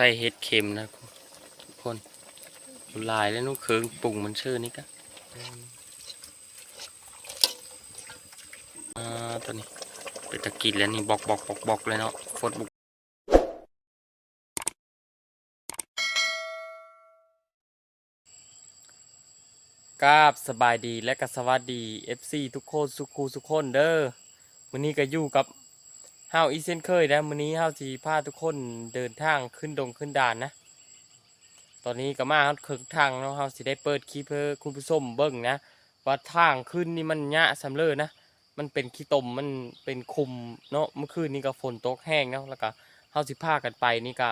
ใส่เห็ดเข็มนะทุกคนอยู่ลายแล้วนุ่งเคืองปุ่งมันชื่อนี่กะอ่าตัวนี้เป็นตะกินแล้วนี่บอกบอกบอกบอกเลยเนาะฟดบุกกาบสบายดีและก็สวัสดี FC ทุกคนสุขูสุกคนเด้อวันนี้ก็อยู่กับ เฮาอีเซนเคยนะมื้อนี้เฮาสิพาทุกคนเดินทางขึ้นดงขึ้นด่านนะ ตอนนี้ก็มาฮอดครึ่งทางเนาะเฮาสิได้เปิดคลิปเพื่อคุณผู้ชมเบิ่งนะว่าทางขึ้นนี่มันยะสำเร็จนะ มันเป็นขี้ตมมันเป็นคุมเนาะเมื่อคืนนี้ก็ฝนตกแห้งเนาะแล้วก็เฮาสิพากันไปนี่ก็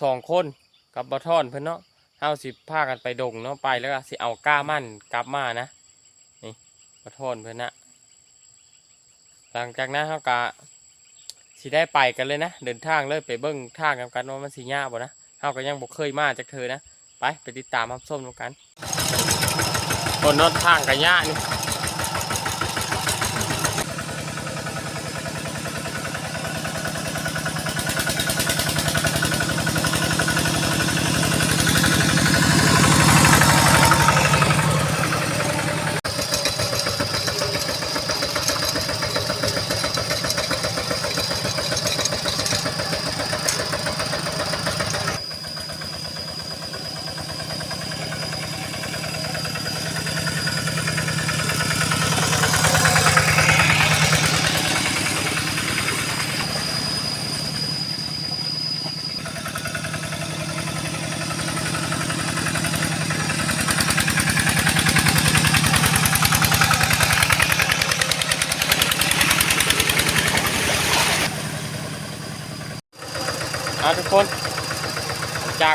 สองคนกับบ่ท่อนเพิ่นเนาะเฮาสิพากันไปดงเนาะไปแล้วก็สิเอาก้ามั่นกลับมานะนี่บ่ท่อนเพิ่นนะหลังจากนั้นเฮาก็ สิได้ไปกันเลยนะ เดินทางเลยไปเบิ้งทางกันกันว่ามันสิยากบ่นะเฮาก็ยังบ่เคยมาจากเธอนะ ไปไปติดตามรับส้มกันคนนอดทางกันยากนี่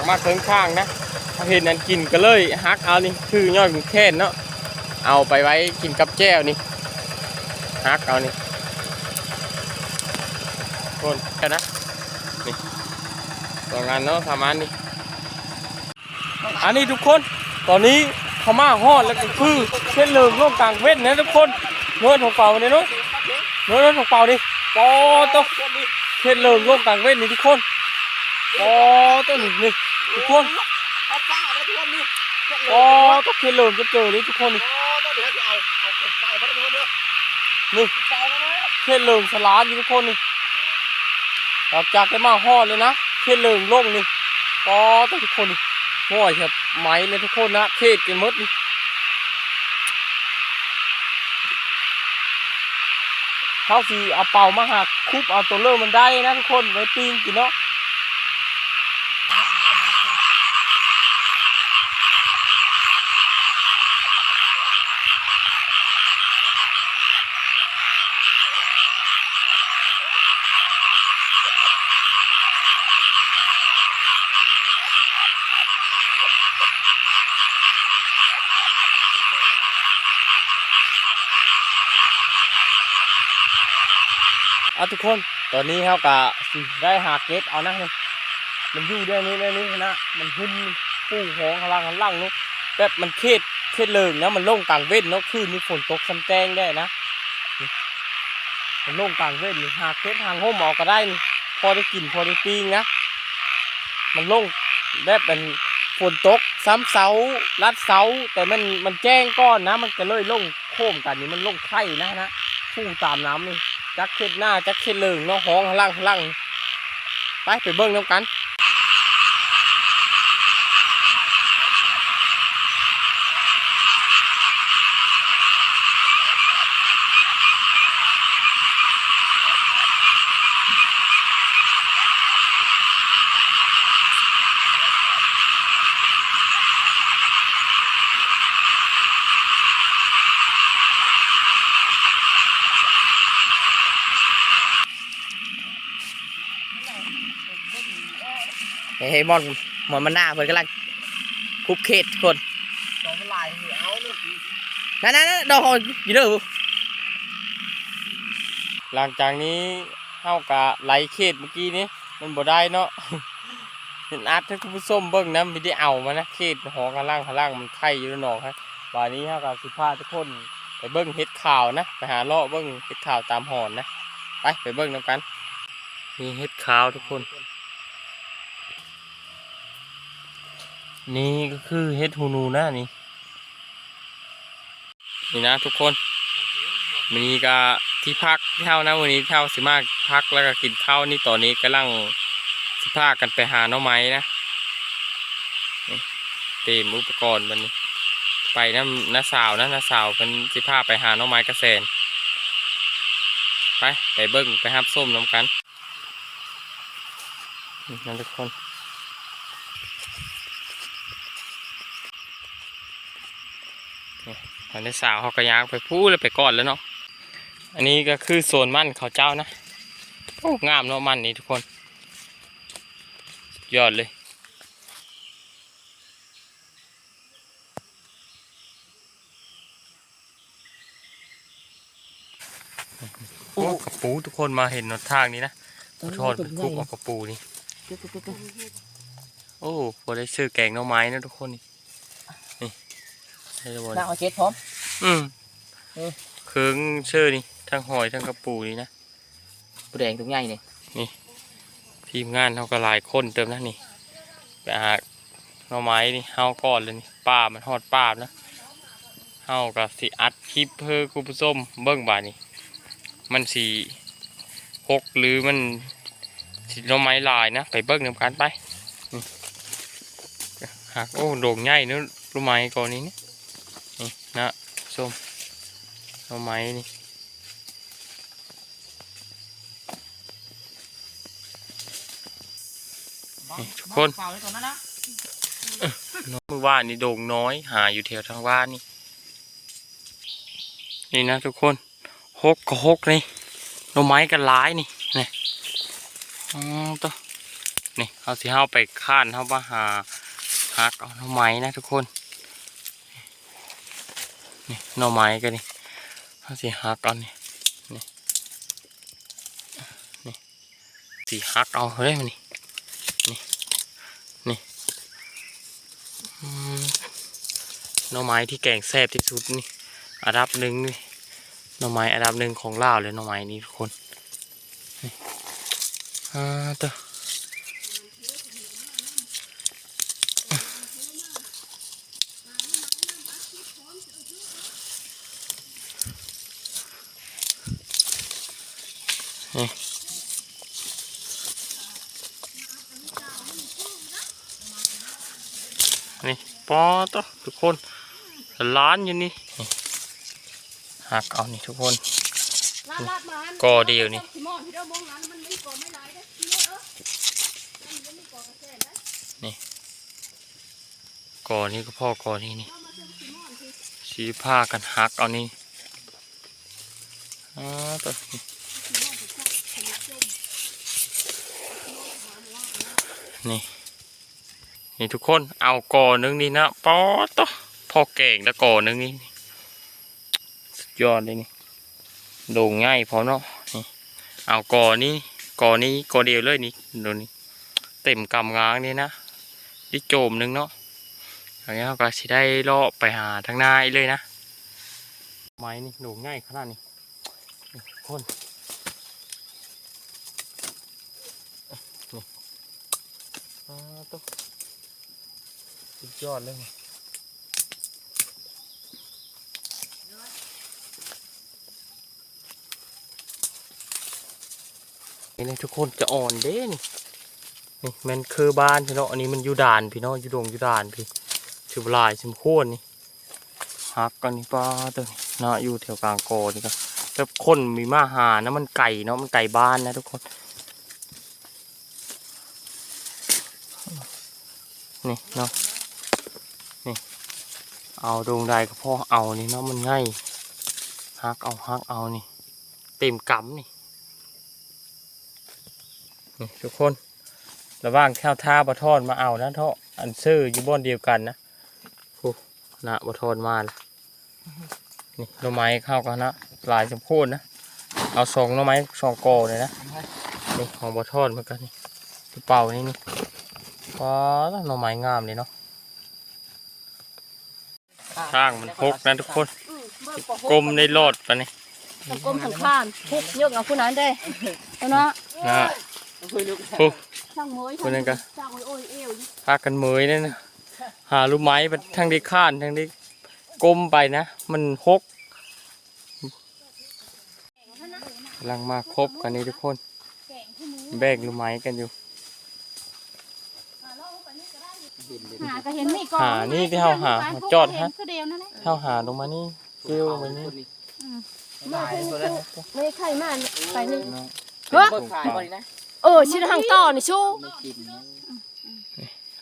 มาเคิงข้างนะถ้าเห็นนั้นกินก็เลยฮักเอานี่คือยอดแค่นเนาะเอาไปไว้กินกับแจ้วนี่ฮักเอานี่คนแค่นะนี่ตัวงานเนาะประมาณนี้อันนี้ทุกคนตอนนี้เขามาฮอดแล้วก็คือเส้นเลิงโลกกลางเว้นนะทุกคนนวดของเป่าเนี่ยเนาะนวดของเป่าดิปอตกเส้นเลิงโลกกลางเว้นนี่ทุกคนปอตัวนี่นี่ ทุกคนเอาป้าแล้วทุกคนนี่ปอตกเส้นเลิงจะเจอนี่ทุกคนนี่โอ้ต้องเดี๋ยวจะเอาเอาเก็บไปเพราะทุกคนเนื้อนี่เปล่าแล้วนะเส้นเลิงสลานนี่ทุกคนนี่หลังจากได้มาฮอดเลยนะเส้นเลิงลงนี่ปอตัวทุกคนนี่ห่วยครับไหมเลยทุกคนนะเทศกันหมดนี่เขาสีเอาเป่ามาหักคุบเอาตัวเริ่มมันได้นะทุกคนไว้ปีนกินเนาะ เอาทุกคนตอนนี้เขากะสิได้หาเก็บเอานะนี่มันอยู่ได้นี้ได้นี้นะมันหึ้มฟูหองพลังพลังนุ๊กแบบมันเคดเคดเลิงนะมันโล่งกลางเว้นเนาะคืนนี้ฝนตกซ้ำแจ้งได้นะมันโล่งกลางเว้นหาเก็บทางห้มออกก็ได้นี่พอได้กินพอได้ปิ้งนะมันโล่งแบบเป็นฝนตกซ้ำเสาลัดเสาแต่มันมันแจ้งก้อนนะ มันก็เลยล่งโค้มกันนี่มันล่งไข่นะนะพุ่งตามน้ำนี่ จักเข็ดหน้าจักเข็ดเลิงน้องห้องลังข้างล่างไปไปเบิ้งน้ำกัน เฮ้ยมอนมอนมันหน้าเพิ่นกำลังคุบเขตคนต่อเวลาเหนียวนั่นนั่นดอกหอยอยู่เด้อหลังจากนี้เฮากะไหลเขตเมื่อกี้นี้มันบ่ได้เนาะเห็นอาร์ตให้คุณผู้ชมเบิ่งนะไม่ได้เอามานะเขตหอข้างล่างข้างล่างมันไข่อยู่ในหนองครับวันนี้เฮากะสิพาทุกคนไปเบิ่งเห็ดข่าวนะไปหาเลาะเบิ่งเห็ดข่าวตามหอนนะไปไปเบิ่งนํกันมีเห็ดขาวทุกคน นี่ก็คือเฮ็ดฮูนูนะนี่นี่นะทุกคนวันนี้ก็ที่พักที่เท่านะวันนี้เท่าสิมากพักแล้วก็กินข้าวนี่ตอนนี้กำลังสิพากันไปหาน่อไม้นะเตรียมอุปกรณ์มันไปน้ำน้าสาวนะน้าสาวเป็นสิพาไปหาน่อไม้กระแสนไปไปเบิ้งไปหับส้มน้ำกันนั่นทุกคน อันนี้สาวเขาก็ยางไปพูดเลยไปก่อนแล้วเนาะ อันนี้ก็คือโซนมั่นเขาเจ้านะโอ้งามเนาะมั่นนี้ทุกคนสุดยอดเลยโอ้กระปูทุกคนมาเห็นหนทางนี้นะขอโทษเป็นคุกเอากระปูนี่ โอ้พอได้ชื่อแกงหน่อไม้นะทุกคนนี่นี่ ได้แล้วบ่น่าเอาเช็ดพร้อม อืมเออ เครื่องชื่อนี่ทั้งหอยทั้งกระปูนี่นะแดงตรงใหญ่นี่ทีมงานเขาก็หลายคนเติมนะนี่ไปหาหน่อไม้นี่เฮาก่อนเลยนี่ป้ามันฮอดป้านะเฮากับสิอัดคลิปเพื่อคุณผู้ชมเบิ้งบาดนี่มันสีหกหรือมันสิหน่อไม้ลายนะไปเบิ้งนำกันไปนี่หักโอ้โด่งใหญ่เนู้รู้ไหมก่อนนี้นี่นี่นะ ส้มหน่อไม้นี่ทุกคนเปล่าไว้ตอนนั้นนะน้องมือว่านนี่โด่งน้อย หาอยู่แถวทางว่านนี่ นี่นะทุกคนหกก็หกนี่หน่อไม้กันหลายนี่นี่อ๋อตัวนี่เอาสิเฮาไปข้านเฮามาหาหักเอาหน่อไม้นะทุกคน นี่หน่อไม้กันนี่เอาสิหักเอานี่นี่นี่สิหักเอาเฮ้ยมันนี่อืมหน่อไม้ที่แกงแซ่บที่สุดนี่อันดับหนึ่งนี่หน่อไม้อันดับหนึ่งของลาวเลยหน่อไม้นี้ทุกคนนี่อ่าเตัว นี่ปอต่อทุกคนล้านอยู่นี่หักเอานี่ทุกคนกอเดียวนี่นี่กอนี่ก็พ่อกอนี่นี่สีผ้ากันหักเอานี่อ่าต่อ นี่ นี่ทุกคนเอากอหนึงนี่นะปอตพ่อแก่งแล้วกอหนึงนี่สุดยอดเลยนี่โด่งง่ายพอเนาะนี่เอากอนี้กอนี้กอเดียวเลยนี่ดูนี่เต็มกำงางนี่นะที่โจมหนึงเนาะอย่างนี้เราก็สิได้เลาะไปหาทางหน้าเลยนะไม้นี่หนูง่ายขนาดนี้คนอ่า ตุ๊กสุดยอดเลยนี่นะทุกคนจะอ่อนเด้นี่นี่มันคือบ้านพี่เนาะอันนี้มันอยู่ด่านพี่เนาะอยู่ดงอยู่ด่านพี่ถือว่าหลายสมควรนี่หักกันนี่ป้าตัวนี้นาะอยู่แถวกลางโกอนี่ก็แต่คนมีมาหานะมันไก่เนาะมันไก่บ้านนะทุกคน นี่เนาะนี่เอาดวงใดก็พอเอานี่เนาะมันง่ายหักเอาหักเอานี่เต็มกำนี่นี่ทุกคนระว่างแข้วท่าบะทอนมาเอานะเท่าอันซื้ออยู่บ้านเดียวกันนะโอ้นะบะทอนมาละนี่หน่อไม้เข้ากันนะหลายสมพูดนะเอาสองหน่อไม้สองกอเลยนะนี่ของบะทอนเหมือนกันนี่ที่เป่านี่นี่ ว้าหน่อไม้งามเลยเนาะช่างมันพกนะทุกคนอืมเบิ่งปอกกลมในรอดปะนี่สังกรมสังขารทุกเยอะเอาผู้นั้นได้เอาเนาะนะคุยลูกโอ้ช่างมวยผู้นั้นก็ช่างโอ้ยโอ้ยเอวพากันเมยเนี่ยนะแทหาลูกไม้ไปทางได้ข้านทางได้ก้มไปนะ มันหกกำลังมาครบกันนี่ทุกคนแกงที่มือแบกลูกไม้กันอยู่ หาล่อไปนี่ก็ได้ เด่นเด่น หาก็เห็นนี่ก่อนหานี่ที่เฮาหาจอดฮะ คือเดียวนั่นแหละเท้าหาลงมานี่เกลียวลงมานี่ตายตัวนั้นไม่ใครมาไปนี่ เฮ้ย ขายบ่อยนะเออชิดทางต่อนี่ชูไม่กินนะ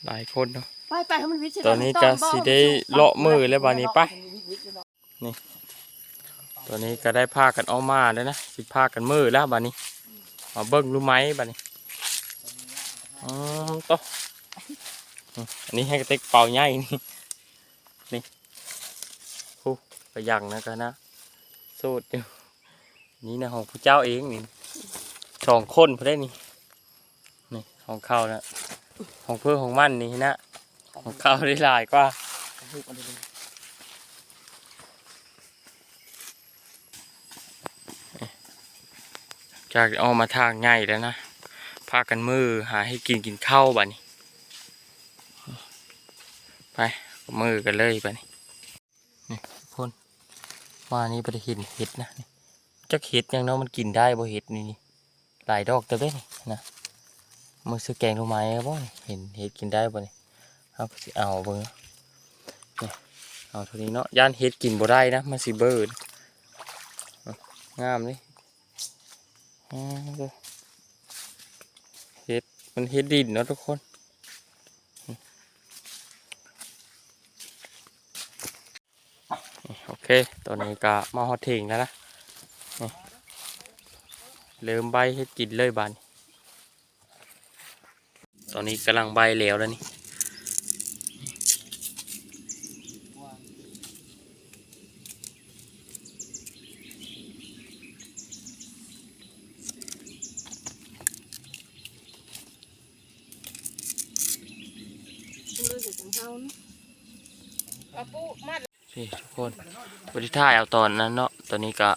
หลายคนเนาะ ไปไปให้มันวิทย์ตอนนี้ก็สิได้เลาะมือแล้วบานี้ไปตัวนี้ก็ได้ผ้ากันเออกมาแล้วนะ สิผ้ากันมือแล้วบานี้ มาเบิ้งรู้ไหมบานี้อืมโตะ อันนี้ให้กระเต็กเป่าใหญ่นี่นี่ฮู้ไปยังนะกันนะสูตรอยู่นี่นะของพระเจ้าเองนี่สองคนพอได้นี่นี่ของเขานะของเพื่อของมันนี่นะของเขาได้หลายกว่าจากเอามาทางง่ายแล้วนะพากันมือหาให้กินกินข้าวบ่นี้ ไปมือกันเลยบ่นี้นี่ทุกคนว่านี้ไปเห็นเห็ดนะจักเห็ดยังเนาะมันกินได้บ่เห็ดนี่หลายดอกเต็มเลยนี่นะมือซื้อแกงลงไม้ครับบ่นี่เห็นเห็ดกินได้บ่นี่เอาสิเอาเบิ่งนี่เอาเท่านี้เนาะย่านเห็ดกินบ่ได้นะมันสิเบิดงามเลยเห็ดมันเห็ดดินเนาะทุกคนอืมนี่โอเค ตอนนี้ก็มาฮอตเทงแล้วนะเริ่มใบเห็ดกินเลยบานตอนนี้กำลังใบแล้วแล้วนี่นี่ทุกคน บริท่ายเอาตอนนั้นเนาะตอนนี้ก็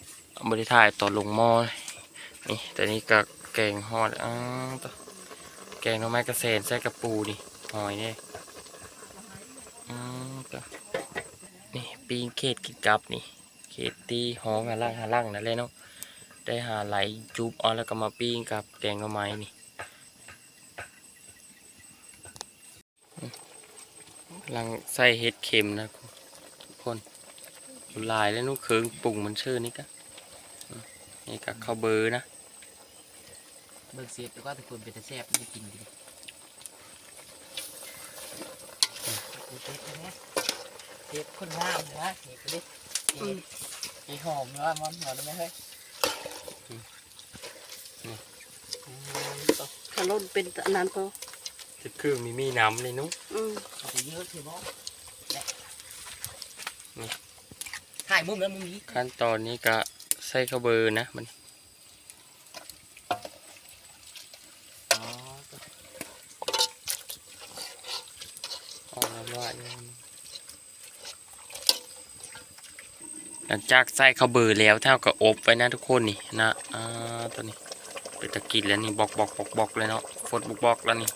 บริท่ายตอนลงหม้อนี่ตอนนี้ก็แกงฮอดอ้าวตแกงหน่อไม้กระเซนใส่กระปูนี่หอยเนี่ยอืมต่อนี่ปีนเขตกินกับนี่เขตตีห้องหาล่างหาล่างนั่นเลยเนาะได้หาไหลจุบเอ๋อแล้วก็มาปิ้งกับแกงหน่อไม้นี่อืมกำลังใส่เห็ดเข็มนะทุ ลายแล้วนุ่งเคืองปรุงมันชื่อนี่กะอืมนี่ก็ข้าวเบอร์นะเบิ่งเสียบแล้วก็ทุกคนเป็นตะแซ่บได้กินดีเสียบคนงามนะเห็ดดิเห็ดเห็ดหอมเนาะมันหอมได้ไหมเฮ้ยขลุ่นเป็นอันนั้นก็เห็ดเครื่องมีมีน้ำเลยนุ๊กอืมเอาไปเยอะถือว่าถ่ายมุมแล้วมุมนี้ขั้นตอนนี้ก็ใส่ข้าวเบอร์นะมันอ๋อกแล้วว่าเนี่ยหลังจากใส่ข้าวเบอร์แล้วเท่ากับอบไว้นะทุกคนนี่นะอ่าตัวนี้เป็นตะกินแล้วนี่บอกบอกบอกบอกเลยเนาะฟดบอกบอกแล้วนี่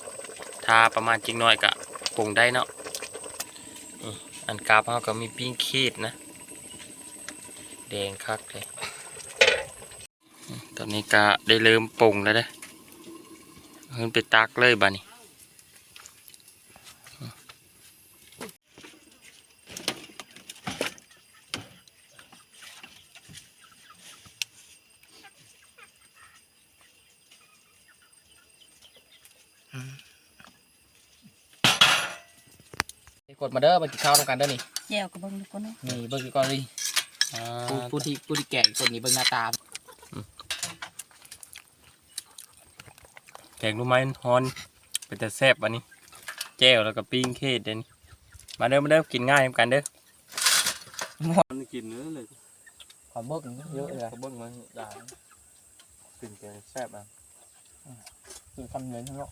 ทาประมาณจิงน้อยกะปรุงได้เนาะอันกาบเขาก็มีปิ้งขีดนะ แดงคักเลยตอนนี้ก็ได้เริ่มปรุงแล้วเด้อเพิ่นไปตักเลยบ้านี้กดมาเด้อมากินข้าวตรงกันเด้อนี่แย่กับเบิ่งทุกคนเนนี่เบิ่งก่อนเลยอ่าผู้ผู้ที่ผู้ที่แก่อีกคนนี้เบิ่งหน้าตาแกงรู้ไหมฮอน เป็นแต่แซ่บอันนี้ แจ้วแล้วก็ปิ้งเคดเดยวนี่มาเด้อมาเด้อกินง่ายเหมือนกันเด้อมันกินเนื้อเลยขอเบิ่งเยอะเลยเขาเบิ้งมันได้กินแกงแซ่บอะกินคำเงินทั้งโลก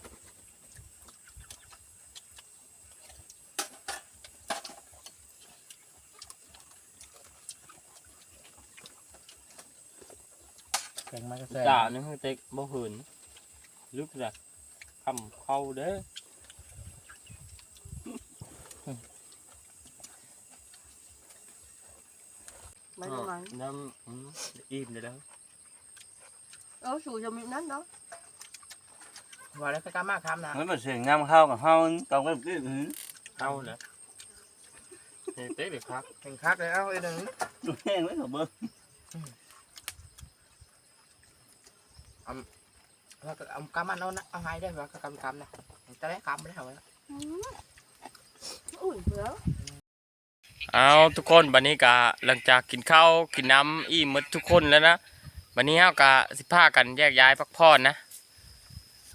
แซงมกรแซง จ่าหนึ่งเต็กบ่หืนลึกเลยคำเข้าเด้อไปต้องไหนน้ำอิ่มเลยแล้ว เออสูจะมีนั้นเนาะว่าแล้วก็กล้ามากครันะ Nếu mà sườn ngâm không còn không còn cái cái ừ. เข้าเลยเต็กเด็กครับ แข่งคักแล้วไอ้หนึ่ง Tôi nghe mấy thằng bơ ว่าก็เอากำมันเอานะเอาให้ได้ว่าก็กำกำนะจะได้กำไม่ได้เหรออืมอุ่นเพื่อเอาทุกคนบันนี้กะหลังจากกินข้าวกินน้ำอิ่มหมดทุกคนแล้วนะบันนี้เฮากะสิพากันแยกย้ายพักผ่อนนะ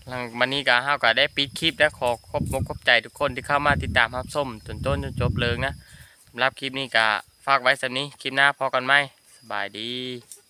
หลังบันนี้กะเฮากะได้ปิดคลิปและขอขอบมกขอบใจทุกคนที่เข้ามาติดตามรับชมจนต้นจนจบเลยนะสำหรับคลิปนี้กะฝากไว้สำนี้คลิปหน้าพอกันไหมสบายดีอ